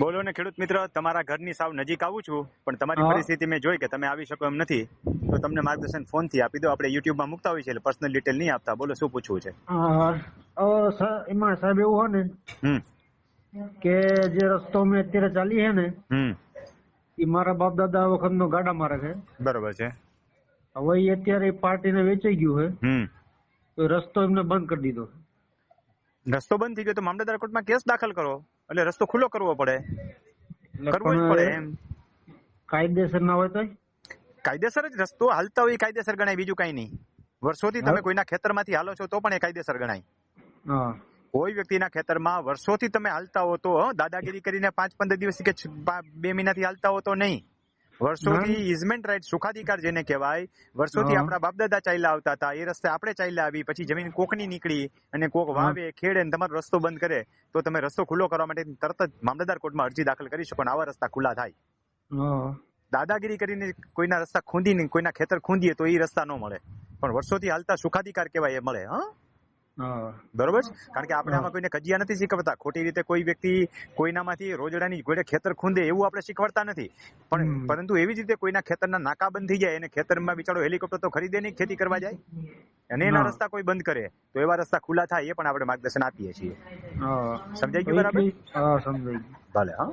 બોલો ને ખેડૂત મિત્ર તમારા ઘરની સાવ નજીક આવું છું પણ તમારી પરિસ્થિતિ મેં જોઈ કે તમે આવી શકો એમ નથી. તો તમને માર્ગદર્શન ફોનથી આપી દો આપણે યુટ્યુબમાં મૂકતા હોય છે એટલે પર્સનલ ડિટેલ નહીં આપતા. બોલો શું પૂછવું છે? એમાં સાહેબ એવું હોય ને કે જે રસ્તો મેં અત્યારે ચાલી છે ને એ મારા બાપ દાદા વખતનો ગાડા મારે છે. બરોબર છે. હવે એ અત્યારે પાર્ટી ને વેચાઈ ગયું છે. હમ. તો રસ્તો એમને બંધ કરી દીધો રસ્તો બંધ થઈ ગયો તો મામલતદાર કોર્ટમાં કેસ દાખલ કરો. એટલે રસ્તો ખુલ્લો કરવો પડે. કરવો જ પડે એમ. કાયદેસર ના હોય તો કાયદેસર જ રસ્તો હાલતા હોય કાયદેસર ગણાય બીજું કઈ નહીં. વર્ષોથી તમે. કોઈના ખેતરમાંથી હાલો છો તો પણ એ કાયદેસર ગણાય. કોઈ વ્યક્તિના ખેતરમાં વર્ષોથી તમે હાલતા હો તો દાદાગીરી કરીને પાંચ પંદર દિવસ કે બે મહિનાથી હાલતા હો તો નહીં. વર્ષોથી. ઇઝમેન્ટ રાઇટ સુખાધિકાર જેને કહેવાય વર્ષોથી. આપણા બાપદાદા ચાલ્યા આવતા હતા એ રસ્તે આપણે ચાલ્યા આવી પછી જમીન કોકની નીકળી અને કોક વાવે ખેડે અને તમારો રસ્તો બંધ કરે તો તમે રસ્તો ખુલ્લો કરવા માટે તરત જ મામલતદાર કોર્ટમાં અરજી દાખલ કરી શકો ને આવા રસ્તા ખુલ્લા થાય. દાદાગીરી કરીને કોઈના રસ્તા ખૂંદીને કોઈના ખેતર ખૂંદીએ તો એ રસ્તા ન મળે. પણ વર્ષોથી હાલતા સુખાધિકાર કહેવાય એ મળે હા. બરોબર છે? કારણ કે આપણે. આમાં કોઈને કજિયા નથી શીખવતા. ખોટી રીતે કોઈ વ્યક્તિ કોઈનામાંથી રોજડાની ઘોડે ખેતર ખૂંદે એવું આપણે શીખવાડતા નથી. પણ પરંતુ એવી જ રીતે કોઈના ખેતરના નાકા બંધ થઈ જાય અને ખેતરમાં બિચારો હેલિકોપ્ટર તો ખરીદે નહીં ખેતી કરવા જાય. અને એના રસ્તા કોઈ બંધ કરે તો એવા રસ્તા ખુલ્લા થાય એ પણ આપણે માર્ગદર્શન આપીએ છીએ. સમજાઈ ગયું બરાબર? સમજાઈ ભલે હા.